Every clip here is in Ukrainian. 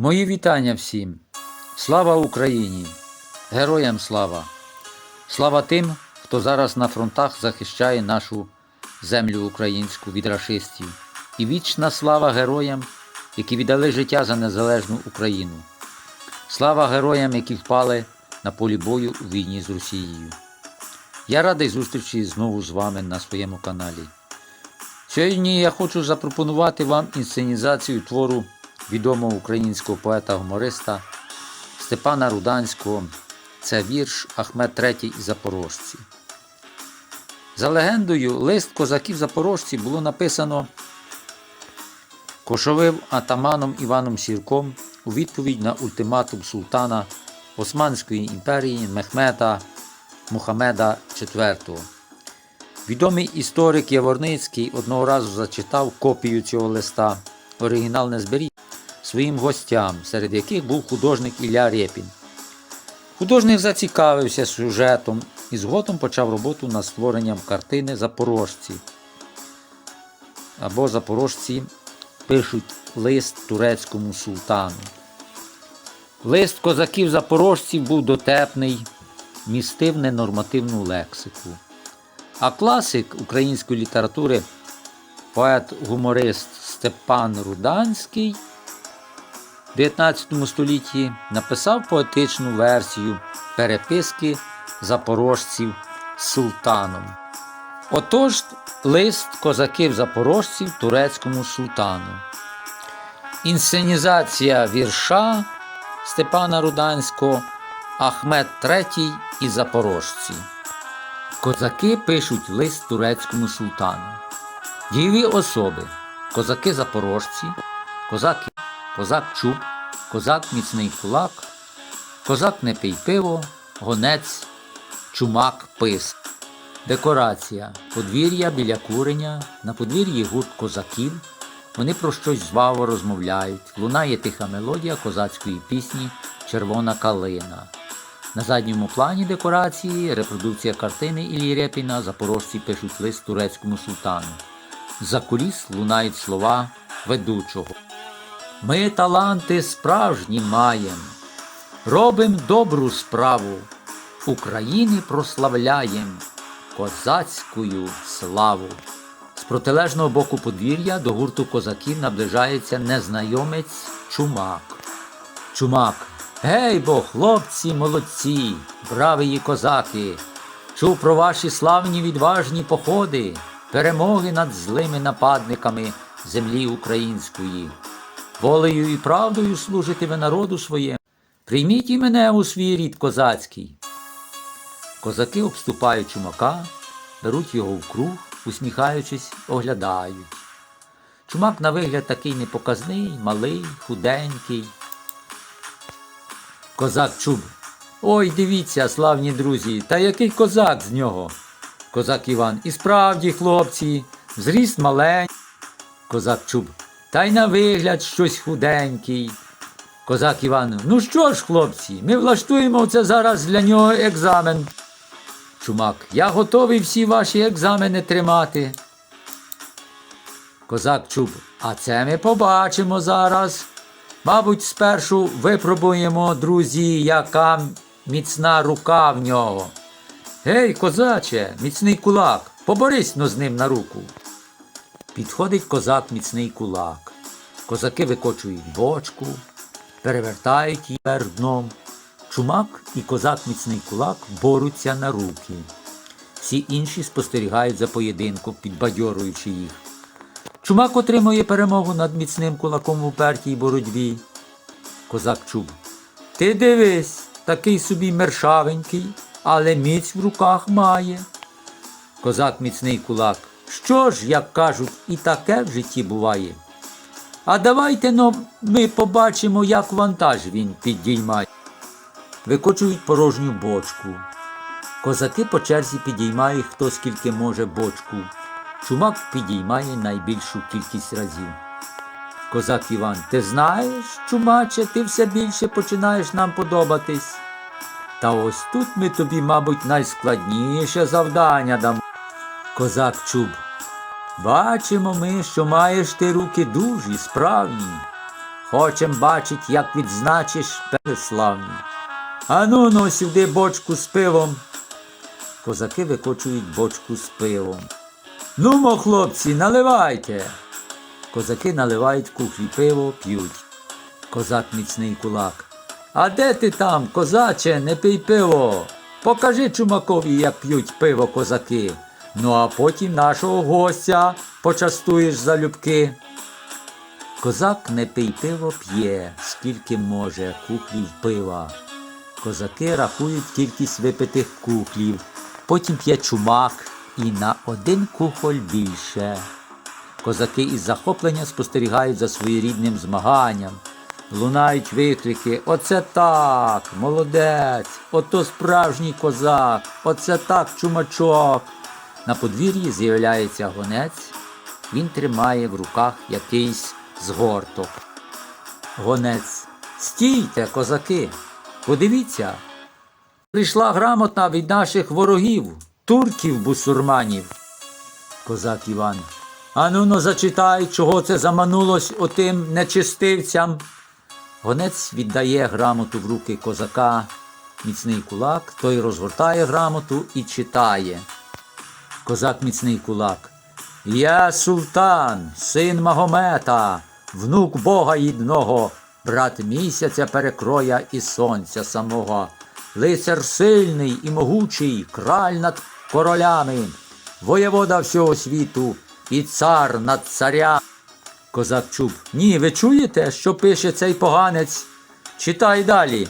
Мої вітання всім. Слава Україні! Героям слава! Слава тим, хто зараз на фронтах захищає нашу землю українську від рашистів. І вічна слава героям, які віддали життя за незалежну Україну. Слава героям, які впали на полі бою у війні з Росією. Я радий зустрічі знову з вами на своєму каналі. Сьогодні я хочу запропонувати вам інсценізацію твору відомого українського поета-гумориста Степана Руданського. Це вірш Ахмед III Запорожці. За легендою, лист козаків запорожці було написано кошовим атаманом Іваном Сірком у відповідь на ультиматум султана Османської імперії Мехмета Мухаммеда IV. Відомий історик Яворницький одного разу зачитав копію цього листа, оригінал не зберіг, своїм гостям, серед яких був художник Ілля Рєпін. Художник зацікавився сюжетом і згодом почав роботу над створенням картини Запорожці. Або запорожці пишуть лист турецькому султану. Лист козаків запорожців був дотепний, містив ненормативну лексику. А класик української літератури, поет-гуморист Степан Руданський 19 столітті написав поетичну версію переписки запорожців з султаном. Отож, лист козаків-запорожців турецькому султану. Інсценізація вірша Степана Руданського Ахмед III і Запорожці. Козаки пишуть лист турецькому султану. Дієві особи козаки запорожці, козак, чуб, козак міцний кулак, козак не пий пиво, гонець, чумак пис. Декорація. Подвір'я біля куреня, на подвір'ї гурт козаків. Вони про щось жваво розмовляють. Лунає тиха мелодія козацької пісні Червона калина. На задньому плані декорації репродукція картини Іллі Репіна Запорожці пишуть лист турецькому султану. За куліс лунають слова ведучого. Ми таланти справжні маєм, робим добру справу, України прославляєм козацькою славу. З протилежного боку подвір'я до гурту козаків наближається незнайомець Чумак. Чумак. Гей бо, хлопці, молодці, бравії козаки, чув про ваші славні відважні походи, перемоги над злими нападниками землі української. Волею і правдою служите ви народу своєму. Прийміть і мене у свій рід козацький. Козаки обступають чумака, беруть його в круг, усміхаючись, оглядають. Чумак на вигляд такий непоказний, малий, худенький. Козак чуб. Ой, дивіться, славні друзі, та який козак з нього. Козак Іван. І справді, хлопці, зріст маленький. Козак чуб. Та й на вигляд щось худенький. Козак Іван. Ну що ж, хлопці, ми влаштуємо це зараз для нього екзамен. Чумак. Я готовий всі ваші екзамени тримати. Козак чуб. А це ми побачимо зараз. Мабуть, спершу випробуємо, друзі, яка міцна рука в нього. Гей, козаче, міцний кулак, поборись но з ним на руку. Підходить козак міцний кулак. Козаки викочують бочку, перевертають її вверх дном. Чумак і козак міцний кулак боруться на руки. Всі інші спостерігають за поєдинком, підбадьоруючи їх. Чумак отримує перемогу над міцним кулаком в упертій боротьбі. Козак чуб. Ти дивись, такий собі мершавенький, але міць в руках має. Козак міцний кулак. Що ж, як кажуть, і таке в житті буває. А давайте но ми побачимо, як вантаж він підіймає. Викочують порожню бочку. Козаки по черзі підіймають хто скільки може бочку. Чумак підіймає найбільшу кількість разів. Козак Іван, ти знаєш, чумаче, ти все більше починаєш нам подобатись. Та ось тут ми тобі, мабуть, найскладніше завдання дамо. Козак чуб. Бачимо ми, що маєш ти руки дужі, справні. Хочем бачить, як відзначиш переславні. Ану ну сюди бочку з пивом. Козаки викочують бочку з пивом. Нумо, хлопці, наливайте. Козаки наливають в кухлі пиво, п'ють. Козак міцний кулак. А де ти там, козаче, не пий пиво? Покажи чумакові, як п'ють пиво козаки. Ну а потім нашого гостя почастуєш залюбки. Козак не пий пиво п'є, скільки може кухлів пива. Козаки рахують кількість випитих кухлів, потім п'є чумак і на один кухоль більше. Козаки із захоплення спостерігають за своєрідним змаганням. Лунають викрики Оце так, молодець, ото справжній козак, оце так, чумачок. На подвір'ї з'являється гонець, він тримає в руках якийсь згорток. Гонець. Стійте, козаки, подивіться. Прийшла грамотна від наших ворогів, турків бусурманів. Козак Іван. Ану ну зачитай, чого це заманулось отим нечистивцям. Гонець віддає грамоту в руки козака, міцний кулак, той розгортає грамоту і читає. Козак міцний кулак. Я султан, син Магомета, внук Бога єдного, брат місяця перекроя і сонця самого, лицар сильний і могучий, краль над королями, воєвода всього світу і цар над царя. Козак чуб. Ні, ви чуєте, що пише цей поганець? Читай далі.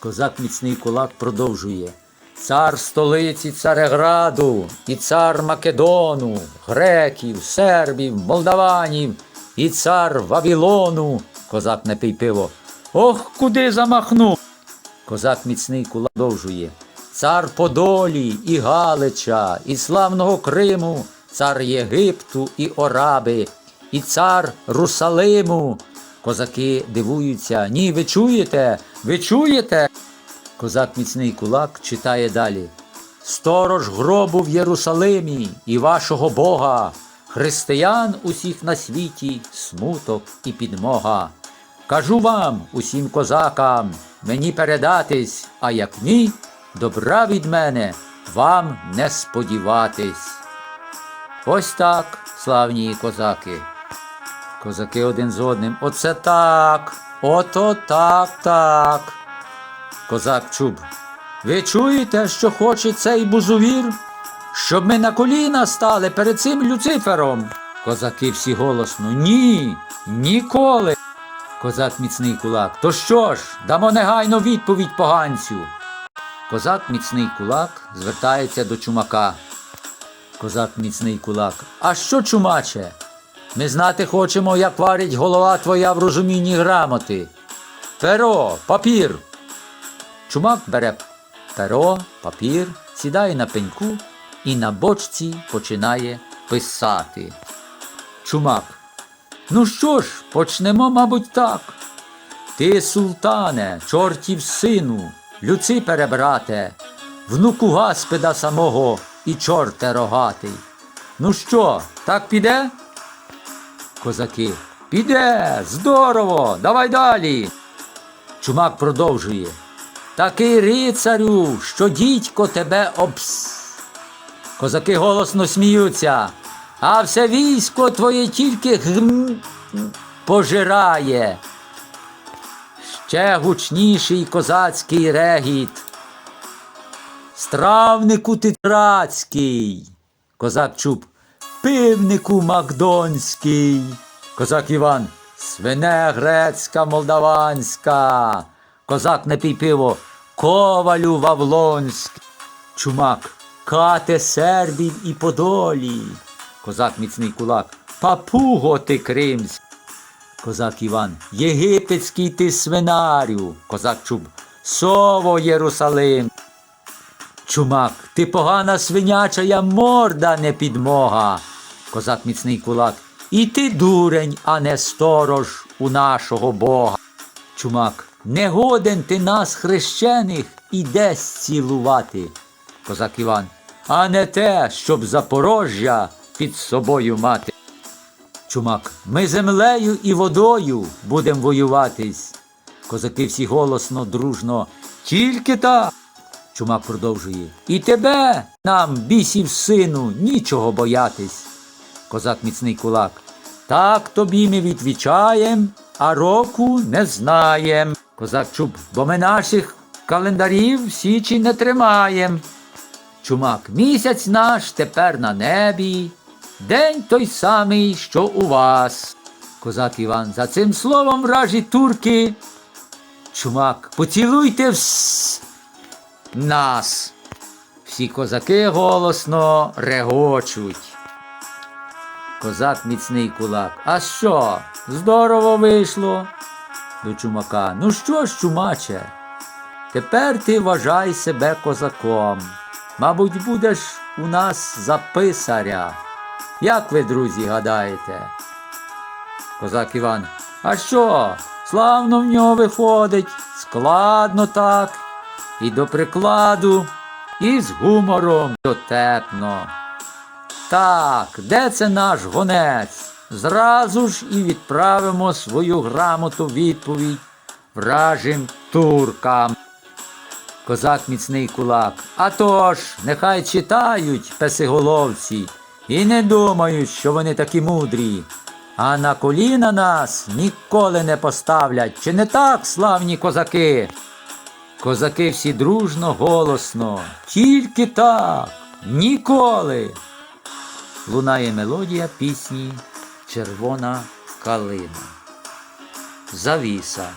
Козак міцний кулак продовжує. Цар столиці Цареграду, і цар Македону, греків, сербів, молдаванів, і цар Вавилону. Козак не пий пиво. Ох, куди замахнув. Козак міцний кулак продовжує. Цар Подолі і Галича, і славного Криму, цар Єгипту іОраби, і цар Русалиму. Козаки дивуються. Ні, ви чуєте? Ви чуєте? Козак міцний кулак читає далі. Сторож гробу в Єрусалимі і вашого Бога, християн усіх на світі, смуток і підмога. Кажу вам, усім козакам, мені передатись, а як ні, добра від мене вам не сподіватись. Ось так, славні козаки. Козаки один з одним. Оце так, ото так, так. Козак чуб. Ви чуєте, що хоче цей бузувір? Щоб ми на коліна стали перед цим Люцифером. Козаки всі голосно. Ні, ніколи. Козак міцний кулак. То що ж, дамо негайно відповідь поганцю. Козак міцний кулак звертається до чумака. Козак міцний кулак. А що, чумаче? Ми знати хочемо, як варить голова твоя в розумінні грамоти. Перо, папір. Чумак бере перо, папір, сідає на пеньку і на бочці починає писати. Чумак. Ну що ж, почнемо, мабуть, так. Ти, султане, чортів сину, Люципере, брате, внуку Гаспеда самого і чорте рогатий. Ну що, так піде? Козаки. Піде, здорово, давай далі. Чумак продовжує. Такий рицарю, що дідько тебе обс. Козаки голосно сміються, а все військо твоє тільки гм пожирає. Ще гучніший козацький регіт. Стравнику ти трацький. Козак чуб. Пивнику макдонський. Козак Іван. Свине грецька молдаванська. Козак не пій пиво. Ковалю Вавлонський. Чумак. Кате сербів і подолі. Козак міцний кулак. Папуго ти кримський. Козак Іван. Єгипетський ти свинарю. Козак Чуб. Сово Єрусалим. Чумак, ти погана свинячая морда не підмога. Козак міцний кулак. І ти дурень, а не сторож у нашого Бога. Чумак, не годен ти нас, хрещених, і десь цілувати. Козак Іван. А не те, щоб Запорожжя під собою мати. Чумак, ми землею і водою будем воюватись. Козаки всі голосно, дружно. Тільки так. Чумак продовжує. І тебе, нам, бісів сину, нічого боятись. Козак міцний кулак. Так тобі ми відвічаєм, а року не знаєм. Козак чуб, бо ми наших календарів січі не тримаєм. Чумак, місяць наш тепер на небі, день той самий, що у вас. Козак Іван, за цим словом вражі турки. Чумак, поцілуйте вс нас. Всі козаки голосно регочуть. Козак міцний кулак. А що? Здорово вийшло. До чумака. Ну що ж, чумаче? Тепер ти вважай себе козаком. Мабуть, будеш у нас за писаря. Як ви, друзі, гадаєте? Козак Іван. А що? Славно в нього виходить, складно так, і до прикладу, і з гумором дотепно. Так, де це наш гонець? Зразу ж і відправимо свою грамоту відповідь вражим туркам. Козак міцний кулак. А тож, нехай читають песиголовці і не думають, що вони такі мудрі. А на коліна нас ніколи не поставлять. Чи не так, славні козаки? Козаки всі дружно, голосно. Тільки так, ніколи. Лунає мелодія пісні Червона калина. Завіса.